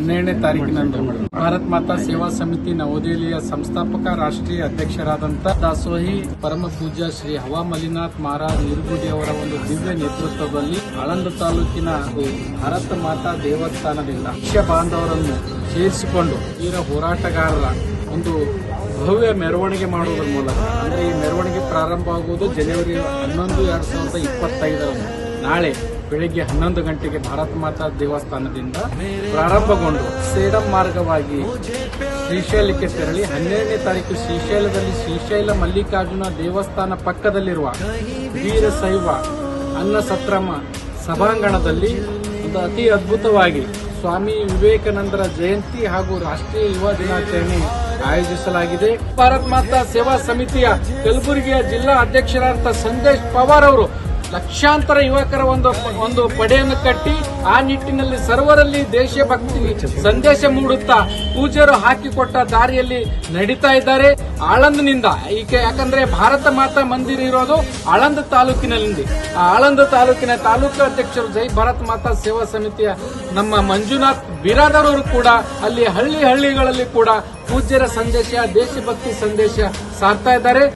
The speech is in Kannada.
ಹನ್ನೆರಡನೇ ತಾರೀಕಿನಂದು ಭಾರತ್ ಮಾತಾ ಸೇವಾ ಸಮಿತಿ ನವದೆಹಲಿಯ ಸಂಸ್ಥಾಪಕ, ರಾಷ್ಟ್ರೀಯ ಅಧ್ಯಕ್ಷರಾದಂಥ ದಾಸೋಹಿ ಪರಮ ಪೂಜ್ಯ ಶ್ರೀ ಹವಾ ಮಲಿನಾಥ್ ಮಹಾರಾಜ್ ನಿರ್ಗುಡಿ ಅವರ ಒಂದು ದಿವ್ಯ ನೇತೃತ್ವದಲ್ಲಿ ಆಳಂದ ತಾಲೂಕಿನ ಭಾರತ ಮಾತಾ ದೇವಸ್ಥಾನದಿಂದ ಶಿಷ್ಯ ಬಾಂಧವರನ್ನು ಸೇರಿಸಿಕೊಂಡು ವೀರ ಹೋರಾಟಗಾರರ ಒಂದು ಭವ್ಯ ಮೆರವಣಿಗೆ ಮಾಡುವುದರ ಮೂಲಕ, ಅಂದ್ರೆ ಈ ಮೆರವಣಿಗೆ ಪ್ರಾರಂಭ ಆಗುವುದು ಜನವರಿ ಹನ್ನೊಂದು, ಎರಡು ಸಾವಿರದ ಇಪ್ಪತ್ತೈದರಂದು. ನಾಳೆ ಬೆಳಿಗ್ಗೆ ಹನ್ನೊಂದು ಗಂಟೆಗೆ ಭಾರತ ಮಾತಾ ದೇವಸ್ಥಾನದಿಂದ ಪ್ರಾರಂಭಗೊಂಡು ಸೇಡಂ ಮಾರ್ಗವಾಗಿ ಶ್ರೀಶೈಲಕ್ಕೆ ತೆರಳಿ ಹನ್ನೆರಡನೇ ತಾರೀಕು ಶ್ರೀಶೈಲದಲ್ಲಿ ಶ್ರೀಶೈಲ ಮಲ್ಲಿಕಾರ್ಜುನ ದೇವಸ್ಥಾನ ಪಕ್ಕದಲ್ಲಿರುವ ವೀರಶೈವ ಅನ್ನ ಸತ್ರಮ ಸಭಾಂಗಣದಲ್ಲಿ ಒಂದು ಅತಿ ಅದ್ಭುತವಾಗಿ ಸ್ವಾಮಿ ವಿವೇಕಾನಂದರ ಜಯಂತಿ ಹಾಗೂ ರಾಷ್ಟ್ರೀಯ ಯುವ ದಿನಾಚರಣೆ ಆಯೋಜಿಸಲಾಗಿದೆ. ಭಾರತ್ ಮಾತಾ ಸೇವಾ ಸಮಿತಿಯ ಕಲಬುರಗಿಯ ಜಿಲ್ಲಾ ಅಧ್ಯಕ್ಷರಾದ ಸಂದೇಶ್ ಪವಾರ್ ಅವರು ಲಕ್ಷಾಂತರ ಯುವಕರ ಒಂದು ಒಂದು ಪಡೆಯನ್ನು ಕಟ್ಟಿ ಆ ನಿಟ್ಟಿನಲ್ಲಿ ಸರ್ವರಲ್ಲಿ ದೇಶಭಕ್ತಿ ಸಂದೇಶ ಮೂಡುತ್ತಾ ಪೂಜ್ಯರು ಹಾಕಿಕೊಟ್ಟ ದಾರಿಯಲ್ಲಿ ನಡೀತಾ ಇದ್ದಾರೆ. ಆಳಂದಿನಿಂದ, ಈಕೆ ಯಾಕಂದ್ರೆ ಭಾರತ ಮಾತಾ ಮಂದಿರ ಇರೋದು ಆಳಂದ ತಾಲೂಕಿನಲ್ಲಿ ಆಳಂದ ತಾಲೂಕಿನ ತಾಲೂಕು ಅಧ್ಯಕ್ಷರು ಜೈ ಭಾರತ್ ಮಾತಾ ಸೇವಾ ಸಮಿತಿಯ ನಮ್ಮ ಮಂಜುನಾಥ್ ಬಿರಾದರ್ ಅವರು ಕೂಡ ಅಲ್ಲಿ ಹಳ್ಳಿ ಹಳ್ಳಿಗಳಲ್ಲಿ ಕೂಡ ಪೂಜ್ಯರ ಸಂದೇಶ, ದೇಶಭಕ್ತಿ ಸಂದೇಶ ಸಾರ್ತಾ ಇದ್ದಾರೆ.